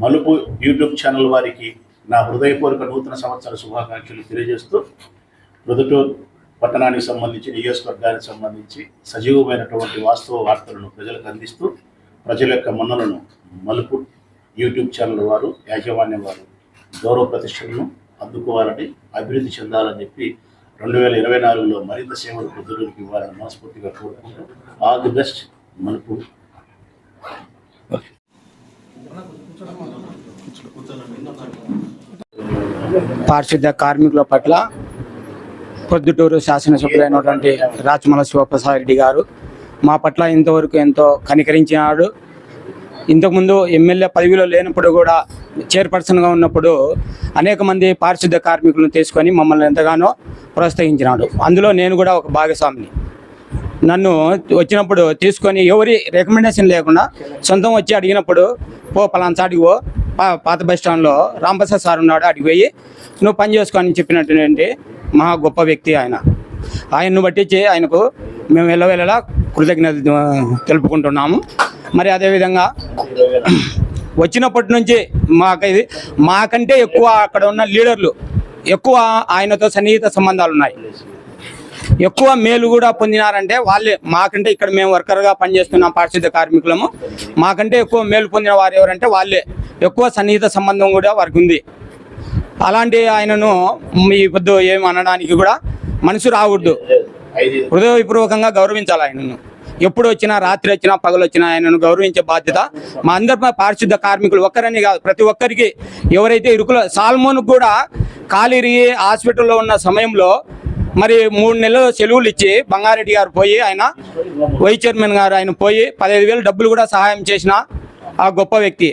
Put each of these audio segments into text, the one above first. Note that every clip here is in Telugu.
మలుపు యూట్యూబ్ ఛానల్ వారికి నా హృదయపూర్వక నూతన సంవత్సర శుభాకాంక్షలు తెలియజేస్తూ ప్రొద్దుటూరు పట్టణానికి సంబంధించి నియోజకవర్గానికి సంబంధించి సజీవమైనటువంటి వాస్తవ వార్తలను ప్రజలకు అందిస్తూ ప్రజల యొక్క మన్నులను మలుపు యూట్యూబ్ ఛానల్ వారు యాజమాన్యం వారు గౌరవ ప్రతిష్టలను అందుకోవాలని అభివృద్ధి చెందాలని చెప్పి రెండు వేల ఇరవై నాలుగులో మరింత సేవలు ప్రజలకు ఇవ్వాలని మనస్ఫూర్తిగా కోరుకుంటూ ఆల్ ది బెస్ట్ మలుపు. పారిశుద్ధ కార్మికుల పట్ల పొద్దుటూరు శాసనసభ్యులైనటువంటి రాచమల శివప్రసాద్ రెడ్డి గారు మా పట్ల ఇంతవరకు ఎంతో కనికరించినాడు. ఇంతకుముందు ఎమ్మెల్యే పదవిలో లేనప్పుడు కూడా చైర్పర్సన్గా ఉన్నప్పుడు అనేక మంది పారిశుద్ధ కార్మికులను తీసుకొని మమ్మల్ని ఎంతగానో ప్రోత్సహించినాడు. అందులో నేను కూడా ఒక భాగస్వామిని. నన్ను వచ్చినప్పుడు తీసుకొని ఎవరి రికమెండేషన్ లేకుండా సొంతం వచ్చి అడిగినప్పుడు పో పలానా చాటికి పో పాత బస్ స్టాండ్లో రాంప్రసాద్ సార్ ఉన్నాడు అడిగి పోయి నువ్వు పని చేసుకొని చెప్పినటువంటి మహా గొప్ప వ్యక్తి ఆయన. ఆయన్ను బట్టించి ఆయనకు మేము వెళ్ళవెళ్ళలా కృతజ్ఞత తెలుపుకుంటున్నాము. మరి అదేవిధంగా వచ్చినప్పటి నుంచి మాకు ఇది మాకంటే ఎక్కువ అక్కడ ఉన్న లీడర్లు ఎక్కువ ఆయనతో సన్నిహిత సంబంధాలు ఉన్నాయి. ఎక్కువ మేలు కూడా పొందినారంటే వాళ్ళే మాకంటే ఇక్కడ మేము వర్కర్గా పనిచేస్తున్నాం పారిశుద్ధ కార్మికులము. మాకంటే ఎక్కువ మేలు పొందిన వారు ఎవరంటే వాళ్ళే. ఎక్కువ సన్నిహిత సంబంధం కూడా వారికి ఉంది. అలాంటి ఆయనను మీ పొద్దు ఏమి అనడానికి కూడా మనసు రావద్దు హృదయపూర్వకంగా గౌరవించాలి ఆయనను. ఎప్పుడు వచ్చినా రాత్రి వచ్చినా పగలు వచ్చినా ఆయనను గౌరవించే బాధ్యత మా అందరి పారిశుద్ధ కార్మికులు ఒక్కరని కాదు ప్రతి ఒక్కరికి ఎవరైతే ఇరుకులో సాల్మోన్ కూడా కాలిరిగి హాస్పిటల్లో ఉన్న సమయంలో మరి మూడు నెలలు సెలవులు ఇచ్చి బంగారెడ్డి గారు పోయి ఆయన వైస్ చైర్మన్ గారు ఆయన పోయి పదహైదు వేలు డబ్బులు కూడా సహాయం చేసిన ఆ గొప్ప వ్యక్తి.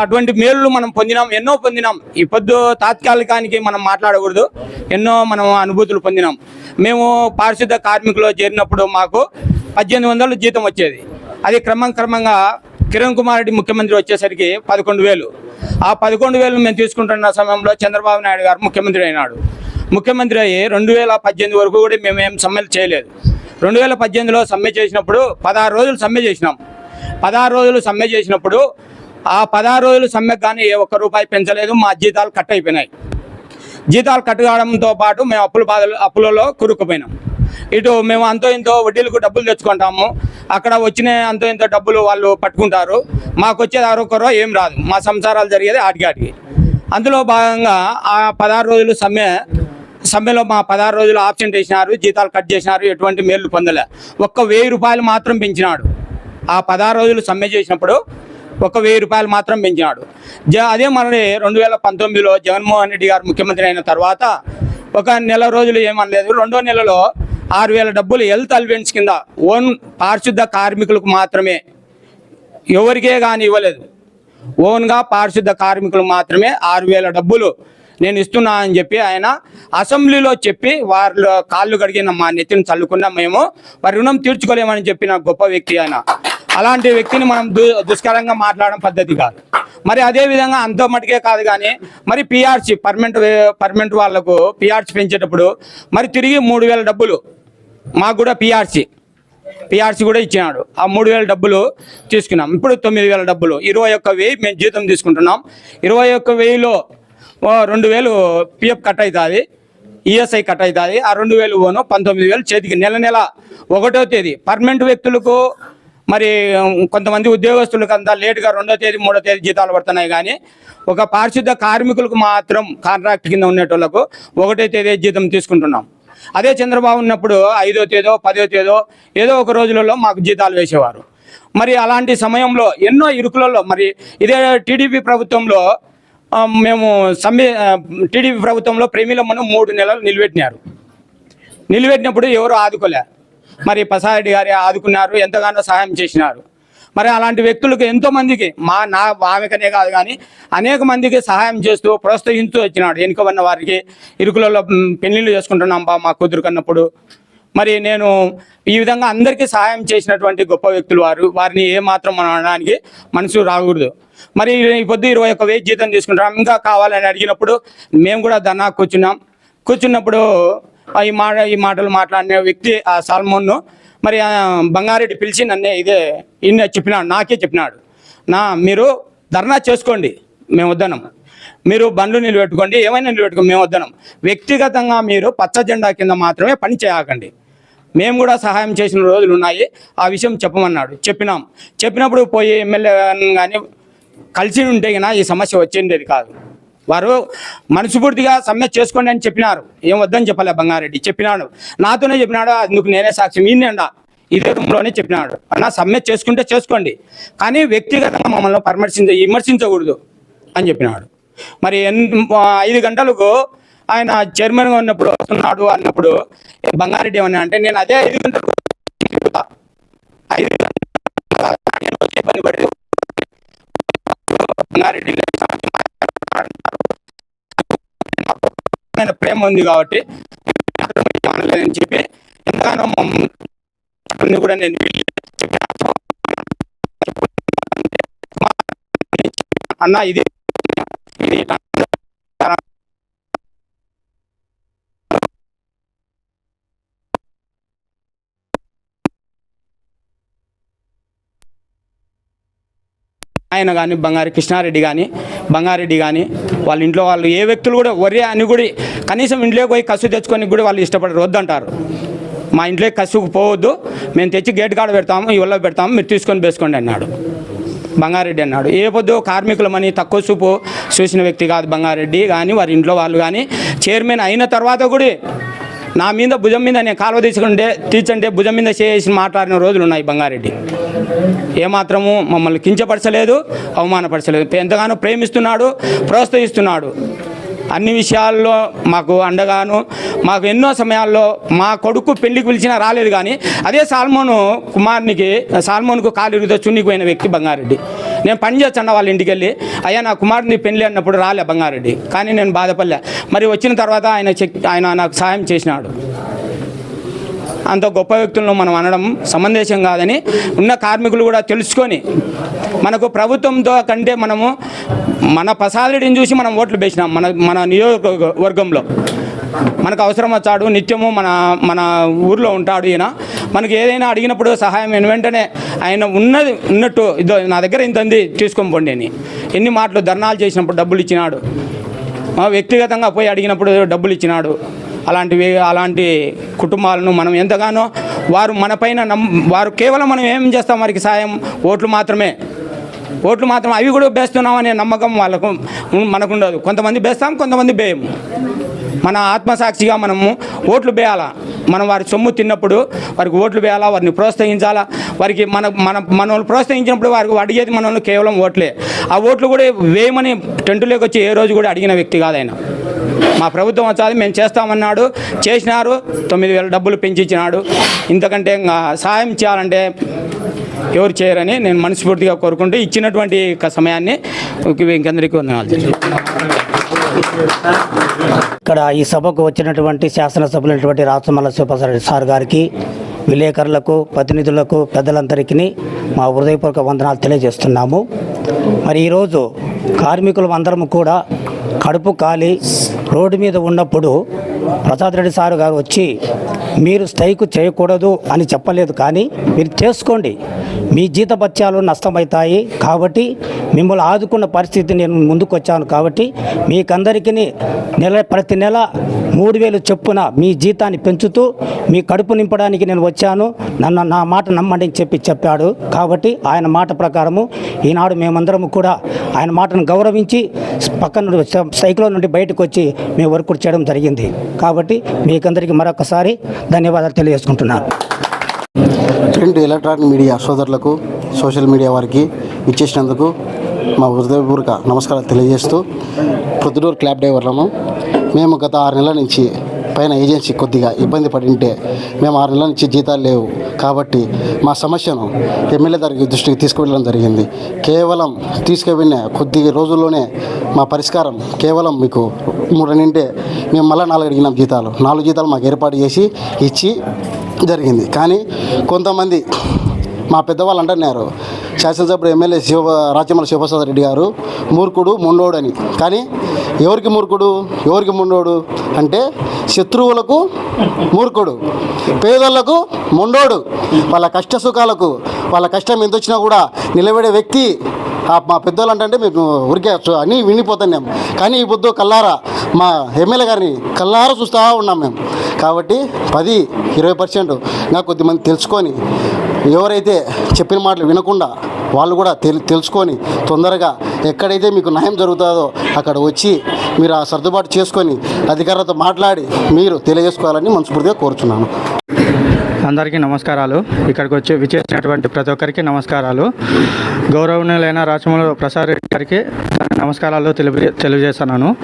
అటువంటి మేలు మనం పొందినాం ఎన్నో పొందినాం. ఈ పొద్దు తాత్కాలికానికి మనం మాట్లాడకూడదు ఎన్నో మనం అనుభూతులు పొందినాం. మేము పారిశుద్ధ కార్మికులు చేరినప్పుడు మాకు పద్దెనిమిది వందలు జీతం వచ్చేది. అది క్రమం క్రమంగా కిరణ్ కుమార్ రెడ్డి ముఖ్యమంత్రి వచ్చేసరికి పదకొండు వేలు. ఆ పదకొండు వేలు మేము తీసుకుంటున్న సమయంలో చంద్రబాబు నాయుడు గారు ముఖ్యమంత్రి అయినాడు. ముఖ్యమంత్రి అయ్యి రెండు వేల పద్దెనిమిది వరకు కూడా మేము ఏం సమ్మెలు చేయలేదు. రెండు వేల పద్దెనిమిదిలో సమ్మె చేసినప్పుడు పదహారు రోజులు సమ్మె చేసినాం. పదహారు రోజులు సమ్మె చేసినప్పుడు ఆ పదహారు రోజులు సమ్మెకు కానీ ఏ ఒక్క రూపాయి పెంచలేదు. మా జీతాలు కట్ అయిపోయినాయి. జీతాలు కట్ కావడంతో పాటు మేము అప్పుల బాధలు అప్పులలో కూరుకుపోయినాం. ఇటు మేము అంతో ఇంతో వడ్డీలకు డబ్బులు తెచ్చుకుంటాము. అక్కడ వచ్చిన అంతో ఇంతో డబ్బులు వాళ్ళు పట్టుకుంటారు. మాకు వచ్చేది అరొకరో ఏం రాదు. మా సంసారాలు జరిగేది ఆటికి ఆటికి అందులో భాగంగా ఆ పదహారు రోజులు సమ్మె సమ్మెలో మా పదహారు రోజులు ఆబ్సెంట్ వేసినారు జీతాలు కట్ చేసినారు ఎటువంటి మేలు పొందలే. ఒక్క వెయ్యి రూపాయలు మాత్రం పెంచినాడు. ఆ పదహారు రోజులు సమ్మె చేసినప్పుడు ఒక వెయ్యి రూపాయలు మాత్రం పెంచినాడు. జ అదే మరి రెండు వేల పంతొమ్మిదిలో జగన్మోహన్ రెడ్డి గారు ముఖ్యమంత్రి అయిన తర్వాత ఒక నెల రోజులు ఏమనలేదు. రెండో నెలలో ఆరు వేల డబ్బులు హెల్త్ అలవెన్స్ కింద ఓన్ పారిశుద్ధ కార్మికులకు మాత్రమే ఎవరికే కానీ ఇవ్వలేదు. ఓన్గా పారిశుద్ధ కార్మికులు మాత్రమే ఆరు వేల డబ్బులు నేను ఇస్తున్నా అని చెప్పి ఆయన అసెంబ్లీలో చెప్పి వారిలో కాళ్ళు కడిగిన మా నెత్తిని చల్లుకున్నా మేము వారి రుణం తీర్చుకోలేమని చెప్పిన గొప్ప వ్యక్తి ఆయన. అలాంటి వ్యక్తిని మనం దు దుష్కరంగా మాట్లాడడం పద్ధతి కాదు. మరి అదే విధంగా అంత మటుకే కాదు కానీ మరి పిఆర్సీ పర్మనెంట్ పర్మనెంట్ వాళ్ళకు పిఆర్సీ పెంచేటప్పుడు మరి తిరిగి మూడు వేల డబ్బులు మాకు కూడా పిఆర్సీ పిఆర్సీ కూడా ఇచ్చినాడు. ఆ మూడు వేల డబ్బులు తీసుకున్నాం. ఇప్పుడు తొమ్మిది వేల డబ్బులు. ఇరవై ఒక్క వెయ్యి మేము జీతం తీసుకుంటున్నాం. ఇరవై ఒక్క వెయ్యిలో రెండు వేలు పిఎఫ్ కట్ అవుతుంది ఈఎస్ఐ కట్ అవుతుంది ఆ రెండు వేలు ఓను పంతొమ్మిది వేలు చేతికి నెల నెల ఒకటో తేదీ. పర్మనెంట్ వ్యక్తులకు మరి కొంతమంది ఉద్యోగస్తులకు అంతా లేటుగా రెండో తేదీ మూడో తేదీ జీతాలు పడుతున్నాయి కానీ ఒక పారిశుద్ధ కార్మికులకు మాత్రం కాంట్రాక్ట్ కింద ఉండేటోళ్ళకు ఒకటో తేదీ జీతం తీసుకుంటున్నాం. అదే చంద్రబాబు ఉన్నప్పుడు ఐదో తేదో పదో తేదో ఏదో ఒక రోజులలో మాకు జీతాలు వేసేవారు. మరి అలాంటి సమయంలో ఎన్నో ఇరుకులలో మరి ఇదే టీడీపీ ప్రభుత్వంలో మేము సమ్మె టీడీపీ ప్రభుత్వంలో ప్రేమిలమ్మను మూడు నెలలు నిలబెట్టినారు. నిలబెట్టినప్పుడు ఎవరు ఆదుకోలే. మరి ప్రసాద్ గారి ఆదుకున్నారు ఎంతగానో సహాయం చేసినారు. మరి అలాంటి వ్యక్తులకు ఎంతో మందికి మా నా ఆమెకనే కాదు కానీ అనేక మందికి సహాయం చేస్తూ ప్రోత్సహిస్తూ వచ్చినాడు వెనుక ఉన్న వారికి. ఇరుకులలో పెళ్ళిళ్ళు చేసుకుంటున్నాం బా మా కూతురు కన్నప్పుడు. మరి నేను ఈ విధంగా అందరికీ సహాయం చేసినటువంటి గొప్ప వ్యక్తులు వారు. వారిని ఏమాత్రం మనం అనడానికి మనసు రాకూడదు. మరి ఈ పొద్దు ఇరవై ఒక్క వెయ్యి జీతం తీసుకుంటాం. ఇంకా కావాలని అడిగినప్పుడు మేము కూడా ధనా కూర్చున్నాం. కూర్చున్నప్పుడు ఈ మాట ఈ మాటలు మాట్లాడిన వ్యక్తి ఆ సాల్మోన్ను మరి ఆ బంగారెడ్డి పిలిచి నన్నే ఇదే ఇన్న చెప్పినాడు నాకే చెప్పినాడు. నా మీరు ధర్నా చేసుకోండి మేము వద్దనం మీరు బండ్లు నిలబెట్టుకోండి ఏమైనా నిలబెట్టుకోండి మేము వద్దనం వ్యక్తిగతంగా మీరు పచ్చ జెండా కింద మాత్రమే పని చేయకండి. మేము కూడా సహాయం చేసిన రోజులు ఉన్నాయి ఆ విషయం చెప్పమన్నాడు చెప్పినాం. చెప్పినప్పుడు పోయి ఎమ్మెల్యే కానీ కలిసి ఉంటే గినా ఈ సమస్య వచ్చేది కాదు. వారు మనస్ఫూర్తిగా సమ్మె చేసుకోండి అని చెప్పినారు. ఏం వద్దని చెప్పలే బంగారెడ్డి. చెప్పినాడు. నాతోనే చెప్పినాడు. అందుకు నేనే సాక్షి. మీనేండా ఇదే రూమ్లోనే చెప్పినాడు. అన్న సమ్మె చేసుకుంటే చేసుకోండి. కానీ వ్యక్తిగతంగా మమ్మల్ని పరామర్శించ విమర్శించకూడదు. అని చెప్పినాడు. మరి ఎన్ ఐదు గంటలకు ఆయన చైర్మన్గా ఉన్నప్పుడు వస్తున్నాడు అన్నప్పుడు బంగారెడ్డి ఏమన్నా అంటే నేను అదే ఐదు గంటలకు ఐదు గంటలకు ఇబ్బంది పడేది. ఆయన ప్రేమ ఉంది కాబట్టి అనలేదని చెప్పి ఎంతగానో మమ్మల్ని అన్ని కూడా నేను చెప్పాను. అన్న ఇది ఆయన కానీ బంగారు కృష్ణారెడ్డి కానీ బంగారెడ్డి కానీ వాళ్ళ ఇంట్లో వాళ్ళు ఏ వ్యక్తులు కూడా ఒరే అని కూడా కనీసం ఇంట్లోకి పోయి కసు తెచ్చుకొని కూడా వాళ్ళు ఇష్టపడరు వద్దంటారు. మా ఇంట్లోకి కసుకు పోవద్దు మేము తెచ్చి గేట్ కాడ పెడతాము ఇవల్ల పెడతాము మీరు తీసుకొని వేసుకోండి అన్నాడు. బంగారెడ్డి అన్నాడు. ఏ పొద్దు కార్మికులమని తక్కువ చూపు చూసిన వ్యక్తి కాదు బంగారెడ్డి కానీ వారి ఇంట్లో వాళ్ళు కానీ చైర్మన్ అయిన తర్వాత కూడా నా మీద భుజం మీద నేను కాలువ తీసుకుంటే తీర్చంటే భుజం మీద చేసి మాట్లాడిన రోజులు ఉన్నాయి బంగారెడ్డి. ఏమాత్రము మమ్మల్ని కించపరచలేదు అవమానపరచలేదు. ఎంతగానో ప్రేమిస్తున్నాడు ప్రోత్సహిస్తున్నాడు. అన్ని విషయాల్లో మాకు అండగాను మాకు ఎన్నో సమయాల్లో మా కొడుకు పెళ్ళికి పిలిచినా రాలేదు కానీ అదే సాల్మోను కుమారునికి సాల్మోన్కు కాలిరితో ఇరుగుతో చున్నిపోయిన వ్యక్తి బంగారెడ్డి. నేను పని చేస్తాను వాళ్ళ ఇంటికి వెళ్ళి అయ్యా నా కుమారుని పెళ్ళి అన్నప్పుడు రాలే బంగారెడ్డి. కానీ నేను బాధపడలే. మరి వచ్చిన తర్వాత ఆయన చెక్ ఆయన నాకు సాయం చేసినాడు. అంత గొప్ప వ్యక్తులను మనం అనడం సమంజసం కాదని ఉన్న కార్మికులు కూడా తెలుసుకొని మనకు ప్రభుత్వంతో కంటే మనము మన ప్రసాదుడిని చూసి మనం ఓట్లు వేసినాం. మన మన నియోజకవర్గంలో మనకు అవసరం వచ్చాడు నిత్యము మన మన ఊర్లో ఉంటాడు ఈయన. మనకి ఏదైనా అడిగినప్పుడు సహాయం వెంటనే ఆయన ఉన్నది ఉన్నట్టు ఇదో నా దగ్గర ఇంత ఉంది తీసుకొని పోండి అని. ఎన్ని మాటలు ధర్నాలు చేసినప్పుడు డబ్బులు ఇచ్చినాడు. వ్యక్తిగతంగా పోయి అడిగినప్పుడు డబ్బులు ఇచ్చినాడు. అలాంటివి అలాంటి కుటుంబాలను మనం ఎంతగానో వారు మన పైన నమ్ వారు కేవలం మనం ఏం చేస్తాం వారికి సాయం? ఓట్లు మాత్రమే. ఓట్లు మాత్రం అవి కూడా బేస్తున్నాం అనే నమ్మకం వాళ్ళకు మనకుండదు. కొంతమంది బేస్తాం కొంతమంది బేయము మన ఆత్మసాక్షిగా మనము ఓట్లు వేయాలా? మనం వారి సొమ్ము తిన్నప్పుడు వారికి ఓట్లు వేయాలా? వారిని ప్రోత్సహించాలా? వారికి మన మన మనల్ని ప్రోత్సహించినప్పుడు వారికి అడిగేది మనల్ని కేవలం ఓట్లే. ఆ ఓట్లు కూడా వేయమని టెంటులోకి వచ్చి ఏ రోజు కూడా అడిగిన వ్యక్తి కాదైనా మా ప్రభుత్వం వచ్చాది మేము చేస్తామన్నాడు. చేసినారు తొమ్మిది వేల డబ్బులు పెంచి ఇచ్చినాడు ఇంతకంటే ఇంకా సహాయం చేయాలంటే ఎవరు చేయరని నేను మనస్ఫూర్తిగా కోరుకుంటూ ఇచ్చినటువంటి సమయాన్ని ఇంకందరికీ వందనాలు ఇక్కడ ఈ సభకు వచ్చినటువంటి శాసనసభ్యులైనటువంటి రాచమల్ల శివప్రసాద్ సార్ గారికి విలేకరులకు ప్రతినిధులకు పెద్దలందరికీ మా హృదయపూర్వక వందనాలు తెలియజేస్తున్నాము. మరి ఈరోజు కార్మికులు అందరం కూడా కడుపు కాలి రోడ్డు మీద ఉన్నప్పుడు ప్రసాద్ రెడ్డి సార్ గారు వచ్చి మీరు స్ట్రైక్ చేయకూడదు అని చెప్పలేదు కానీ మీరు చేసుకోండి. మీ జీతభత్యాలు నష్టమవుతాయి కాబట్టి మిమ్మల్ని ఆదుకున్న పరిస్థితి నేను ముందుకు వచ్చాను కాబట్టి మీకందరికీ నెల ప్రతి నెల మూడు వేలు చొప్పున మీ జీతాన్ని పెంచుతూ మీ కడుపు నింపడానికి నేను వచ్చాను. నన్ను నా మాట నమ్మండి అని చెప్పి చెప్పాడు. కాబట్టి ఆయన మాట ప్రకారము ఈనాడు మేమందరము కూడా ఆయన మాటను గౌరవించి పక్కన నుండి సైకిల్ నుండి బయటకు వచ్చి మేము వర్క్ చేయడం జరిగింది. కాబట్టి మీకందరికీ మరొకసారి ధన్యవాదాలు తెలియజేసుకుంటున్నాను. ప్రింట్ ఎలక్ట్రానిక్ మీడియా సోదరులకు సోషల్ మీడియా వారికి ఇచ్చేసినందుకు మా హృదయపూర్వక నమస్కారాలు తెలియజేస్తూ ప్రొద్దుటూరు క్లాబ్ డ్రైవర్లము మేము గత ఆరు నెలల నుంచి పైన ఏజెన్సీ కొద్దిగా ఇబ్బంది పడి ఉంటే మేము ఆరు నెలల నుంచి జీతాలు లేవు. కాబట్టి మా సమస్యను ఎమ్మెల్యే గారికి దృష్టికి తీసుకువెళ్ళడం జరిగింది. కేవలం తీసుకువెళ్ళిన కొద్ది రోజుల్లోనే మా పరిష్కారం కేవలం మీకు మూడు నింటే మేము మళ్ళీ నాలుగు అడిగినాం జీతాలు. నాలుగు జీతాలు మాకు ఏర్పాటు చేసి ఇచ్చి జరిగింది. కానీ కొంతమంది మా పెద్దవాళ్ళు అంటున్నారు శాసనసభ్యుడు ఎమ్మెల్యే శివ రాచమల శివప్రసాద్ రెడ్డి గారు మూర్ఖుడు మొండోడు అని కానీ ఎవరికి మూర్ఖుడు? ఎవరికి ముండోడు? అంటే శత్రువులకు మూర్ఖుడు. పేదలకు మొండోడు. వాళ్ళ కష్ట సుఖాలకు వాళ్ళ కష్టం ఎంత వచ్చినా కూడా నిలబడే వ్యక్తి మా పెద్దోళ్ళు అంటే మేము ఊరికే అని వినిపోతాం మేము. కానీ ఈ పొద్దు కల్లారా మా ఎమ్మెల్యే గారిని కల్లారా చూస్తూ ఉన్నాం మేము. కాబట్టి పది ఇరవై పర్సెంట్ నాకు కొద్దిమంది తెలుసుకొని ఎవరైతే చెప్పిన మాటలు వినకుండా వాళ్ళు కూడా తెలు తెలుసుకొని తొందరగా ఎక్కడైతే మీకు న్యాయం జరుగుతుందో అక్కడ వచ్చి మీరు ఆ సర్దుబాటు చేసుకొని అధికారులతో మాట్లాడి మీరు తెలియజేసుకోవాలని మనస్ఫూర్తిగా కోరుచున్నాను. అందరికీ నమస్కారాలు. ఇక్కడికి వచ్చి విచేసినటువంటి ప్రతి ఒక్కరికి నమస్కారాలు. గౌరవనీయులైన రాజమౌళి ప్రసాద్ రెడ్డి గారికి నమస్కారాలు తెలియ తెలియజేస్తున్నాను.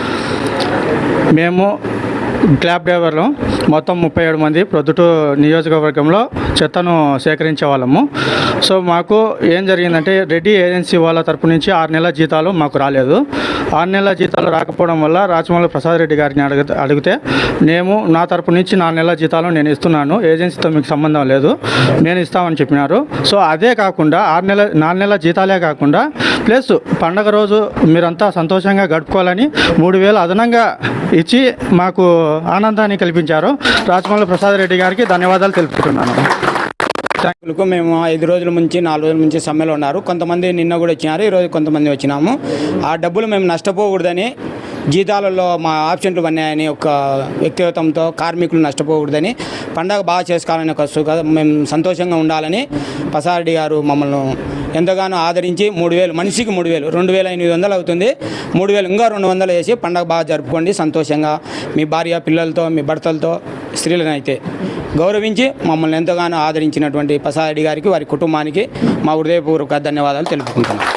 మేము క్యాబ్ డ్రైవర్లు మొత్తం ముప్పై ఏడు మంది ప్రొద్దుటూ నియోజకవర్గంలో చెత్తను సేకరించే వాళ్ళము సో మాకు ఏం జరిగిందంటే రెడ్డి ఏజెన్సీ వాళ్ళ తరపు నుంచి ఆరు నెలల జీతాలు మాకు రాలేదు. ఆరు నెలల జీతాలు రాకపోవడం వల్ల రాజమౌళి ప్రసాద్ రెడ్డి గారిని అడుగు అడిగితే మేము నా తరపు నుంచి నాలుగు నెలల జీతాలు నేను ఇస్తున్నాను ఏజెన్సీతో మీకు సంబంధం లేదు నేను ఇస్తామని చెప్పినారు. సో అదే కాకుండా ఆరు నెలల నాలుగు నెలల జీతాలే కాకుండా ప్లస్ పండగ రోజు మీరంతా సంతోషంగా గడుపుకోవాలని మూడు వేలు అదనంగా ఇచ్చి మాకు ఆనందాన్ని కల్పించారు. రాజమౌళి ప్రసాద్ రెడ్డి గారికి ధన్యవాదాలు తెలుపుతున్నాను. కు మేము ఐదు రోజుల నుంచి నాలుగు రోజుల నుంచి సమ్మెలో ఉన్నారు. కొంతమంది నిన్న కూడా వచ్చినారు ఈరోజు కొంతమంది వచ్చినాము. ఆ డబ్బులు మేము నష్టపోకూడదని జీతాలలో మా ఆప్షన్లు పన్నాయని ఒక వ్యక్తిగతంతో కార్మికులు నష్టపోకూడదని పండగ బాగా చేసుకోవాలని ఒక సుఖ మేము సంతోషంగా ఉండాలని పసారెడ్డి గారు మమ్మల్ని ఎంతగానో ఆదరించి మూడు వేలు మనిషికి మూడు వేలు రెండు వేల ఎనిమిది వందలు అవుతుంది. మూడు వేలు ఇంకా రెండు వందలు వేసి పండగ బాగా జరుపుకోండి సంతోషంగా. మీ భార్య పిల్లలతో మీ భర్తలతో స్త్రీలనైతే గౌరవించి మమ్మల్ని ఎంతగానో ఆదరించినటువంటి పసారెడ్డి గారికి వారి కుటుంబానికి మా హృదయపూర్వక ధన్యవాదాలు తెలుపుకుంటున్నాను